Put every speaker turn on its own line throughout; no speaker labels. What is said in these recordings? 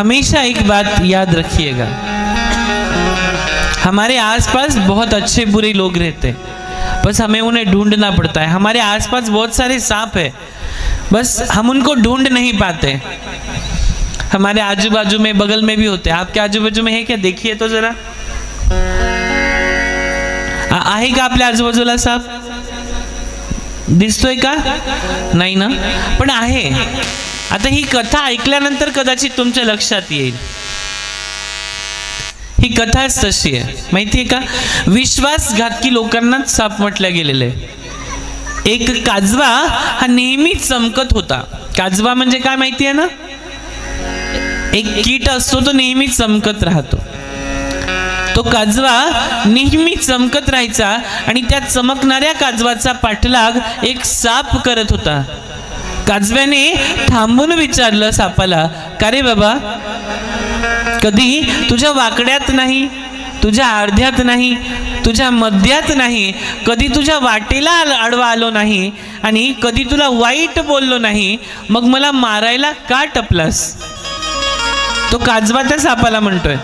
हमेशा एक बात याद रखिएगा। हमारे आसपास बहुत अच्छे बुरे लोग रहते हैं। बस हमें उन्हें ढूंढना पड़ता है। हमारे आसपास बहुत सारे सांप है। बस हम उनको ढूंढ नहीं पाते। हमारे आजू बाजू में बगल में भी होते हैं। आपके आजू बाजू में है क्या? देखिए तो जरा। आहे का आपल्या आजूबाजूला साप? दिसतोय का? नाही ना? पण आहे. आता ही कथा ऐकल्यानंतर कदाचित तुमच्या लक्षात येईल. ही कथाच तशी आहे. माहितीये का? विश्वासघातकी लोकांनाच साप म्हटल्या गेलेलं आहे. एक काजवा हा नेहमीच चमकत होता. काजवा म्हणजे काय माहिती आहे ना? एक कीट असतो तो नेहमी चमकत राहतो. तो काजवा नेहमी चमकत राहायचा आणि त्या चमकणाऱ्या काजवाचा पाठलाग एक साप करत होता. काजव्याने थांबून विचारलं सापाला का रे बाबा? कधी? तुझ्या वाकड्यात नाही तुझ्या अर्ध्यात नाही तुझ्या मध्यात नाही कधी तुझ्या वाटेला आडवा आलो नाही आणि कधी तुला वाईट बोललो नाही मग मला मारायला का टपलास? तो काजवा त्या सापाला म्हणतोय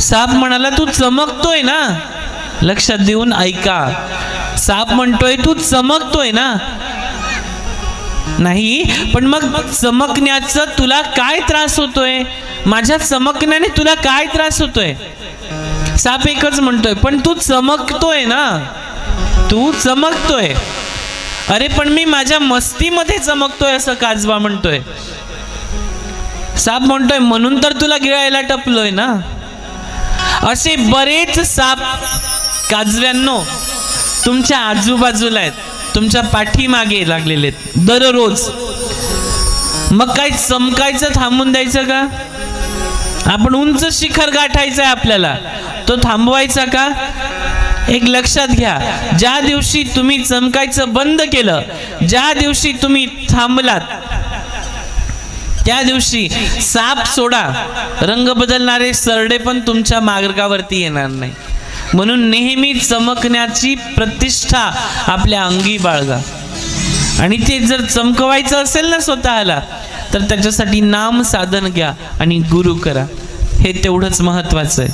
साप म्हणाला तू चमकतोय ना? लक्षात देऊन ऐका साप म्हणतोय तू चमकतोय ना? नाही पण मग चमकण्याचं तुला काय त्रास होतोय? माझ्या चमकण्याने तुला काय त्रास होतोय? साप एकच म्हणतोय पण तू चमकतोय ना? तू चमकतोय. अरे पण मी माझ्या मस्तीमध्ये चमकतोय असं काजवा म्हणतोय. साप म्हणतोय म्हणून तर तुला गिळायला टपलोय ना? असे बरेच साप काजव्यांनो तुमच्या आजूबाजूला आहेत. तुमच्या पाठीमागे लागलेले आहेत. दररोज. मग काय चमकायचं थांबून द्यायचं का? आपण उंच शिखर गाठायचं आहे आपल्याला. तो थांबवायचा का? एक लक्षात घ्या. ज्या दिवशी तुम्ही चमकायचं बंद केलं ज्या दिवशी तुम्ही थांबलात त्या दिवशी साप सोडा. रंग बदलणारे सरडे पण तुमच्या मार्गावरती येणार नाही. म्हणून नेहमी चमकण्याची प्रतिष्ठा आपल्या अंगी बाळगा. आणि ते जर चमकवायचं असेल ना स्वतःला तर त्याच्यासाठी नाम साधन घ्या आणि गुरु करा. हे तेवढंच महत्वाचं आहे.